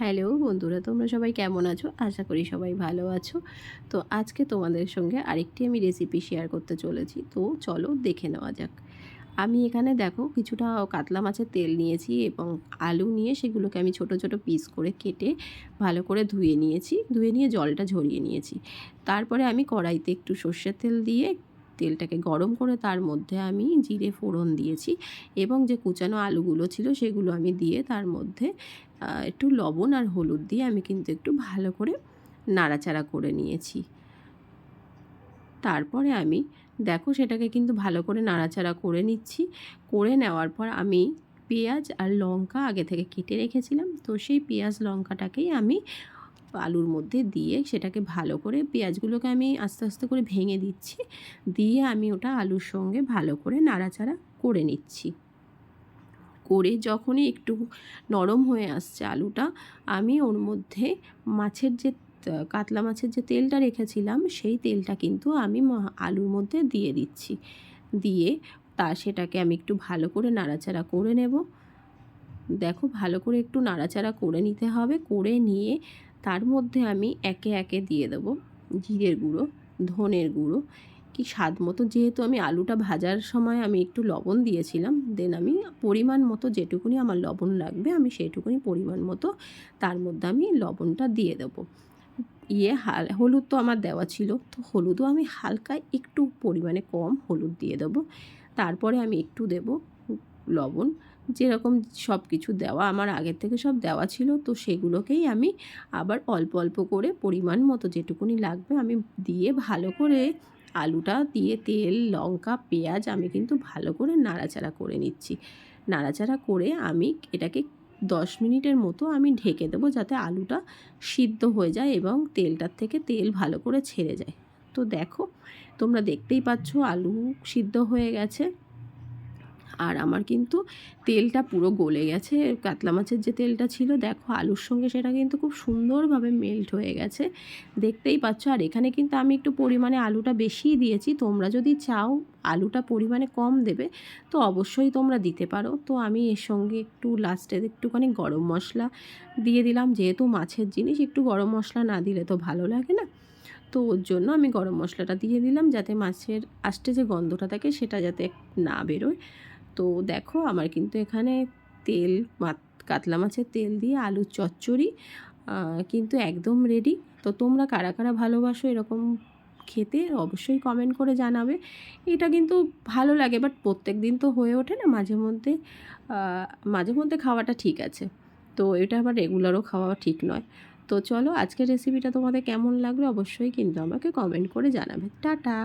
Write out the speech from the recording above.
Hello বন্ধুরা, তোমরা সবাই কেমন আছো? আশা করি সবাই ভালো আছো। তো আজকে তোমাদের সঙ্গে আরেকটি আমি রেসিপি শেয়ার করতে চলেছি। তো চলো দেখে নেওয়া যাক। আমি এখানে দেখো কিছুটা কাতলা মাছের তেল নিয়েছি এবং আলু নিয়ে সেগুলোকে আমি ছোট ছোট পিস করে কেটে ভালো করে ধুয়ে নিয়েছি। ধুয়ে নিয়ে জলটা ঝরিয়ে নিয়েছি। তারপরে আমি কড়াইতে একটু সর্ষের তেল দিয়ে তেলটাকে গরম করে তার মধ্যে আমি জিরে ফোড়ন দিয়েছি এবং যে কুচানো আলুগুলো ছিল সেগুলো আমি দিয়ে তার মধ্যে একটু লবণ আর হলুদ দিয়ে আমি কিন্তু একটু ভালো করে নাড়াচাড়া করে নিয়েছি। তারপরে আমি, দেখো সেটাকে কিন্তু ভালো করে নাড়াচাড়া করে নিচ্ছি। করে নেওয়ার পর আমি পেঁয়াজ আর লঙ্কা আগে থেকে কেটে রেখেছিলাম। তো সেই পেঁয়াজ, লঙ্কাটাকেই আমি আলুর মধ্যে দিয়ে সেটাকে ভালো করে পেঁয়াজগুলোকে আমি আস্তে আস্তে করে ভেঙে দিচ্ছি। দিয়ে আমি ওটা আলুর সঙ্গে ভালো করে নাড়াচাড়া করে নিচ্ছি। করে যখনই একটু নরম হয়ে আসছে আলুটা, আমি ওর মধ্যে মাছের যে কাতলা মাছের যে তেলটা রেখেছিলাম, সেই তেলটা কিন্তু আমি আলুর মধ্যে দিয়ে দিচ্ছি। দিয়ে তা সেটাকে আমি একটু ভালো করে নাড়াচাড়া করে নেব। দেখো ভালো করে একটু নাড়াচাড়া করে নিতে হবে। করে নিয়ে তার মধ্যে আমি একে একে দিয়ে দেবো। জিরের গুঁড়ো, ধনের গুঁড়ো। কি স্বাদ মতো, যেহেতু আমি আলুটা ভাজার সময় আমি একটু লবণ দিয়েছিলাম দেন আমি পরিমাণ মতো যেটুকুনি আমার লবণ লাগবে, আমি সেইটুকুনি পরিমাণ মতো তার মধ্যে আমি লবণটা দিয়ে দেবো। ইয়ে হাল, হলুদ তো আমার দেওয়া ছিল, তো হলুদও আমি হালকা একটু পরিমাণে কম হলুদ দিয়ে দেবো। তারপরে আমি একটু দেব লবণ। যেরকম সব কিছু দেওয়া আমার আগের থেকে সব দেওয়া ছিল, তো সেগুলোকেই আমি আবার অল্প অল্প করে পরিমাণ মতো যেটুকুনি লাগবে আমি দিয়ে ভালো করে আলুটা দিয়ে তেল, লঙ্কা, পেঁয়াজ আমি কিন্তু ভালো করে নাড়াচাড়া করে নিচ্ছি। নাড়াচাড়া করে আমি এটাকে দশ মিনিটের মতো আমি ঢেকে দেবো যাতে আলুটা সিদ্ধ হয়ে যায় এবং তেলটার থেকে তেল ভালো করে ছেড়ে যায়। তো দেখো, তোমরা দেখতেই পাচ্ছ আলু সিদ্ধ হয়ে গেছে। আর আমার কিন্তু তেলটা পুরো গলে গেছে। কাতলা মাছের যে তেলটা ছিল, দেখো আলুর সঙ্গে সেটা কিন্তু খুব সুন্দরভাবে মেল্ট হয়ে গেছে। দেখতেই পাচ্ছ, আর এখানে কিন্তু আমি একটু পরিমাণে আলুটা বেশিই দিয়েছি। তোমরা যদি চাও আলুটা পরিমাণে কম দেবে, তো অবশ্যই তোমরা দিতে পারো। তো আমি এর সঙ্গে একটু লাস্টে একটুখানি গরম মশলা দিয়ে দিলাম। যেহেতু মাছের জিনিস, একটু গরম মশলা না দিলে তো ভালো লাগে না। তো ওর জন্য আমি গরম মশলাটা দিয়ে দিলাম যাতে মাছের আষ্টে যে গন্ধটা থাকে, সেটা যাতে না বেরোয়। তো দেখো আমার কিন্তু এখানে তেল কাতলা মাছের তেল দিয়ে আলুর চচ্চড়ি কিন্তু একদম রেডি তো তোমরা কারা কারা ভালোবাসো এরকম খেতে অবশ্যই কমেন্ট করে জানাবে। এটা কিন্তু ভালো লাগে বাট প্রত্যেক দিন তো হয়ে ওঠে না মাঝে মধ্যে মাঝে মধ্যে খাওয়াটা ঠিক আছে। তো এটা আবার রেগুলারও খাওয়া ঠিক নয়। তো চলো আজকের রেসিপিটা তোমাদের কেমন লাগল অবশ্যই কিন্তু আমাকে কমেন্ট করে জানাবে। টাটা!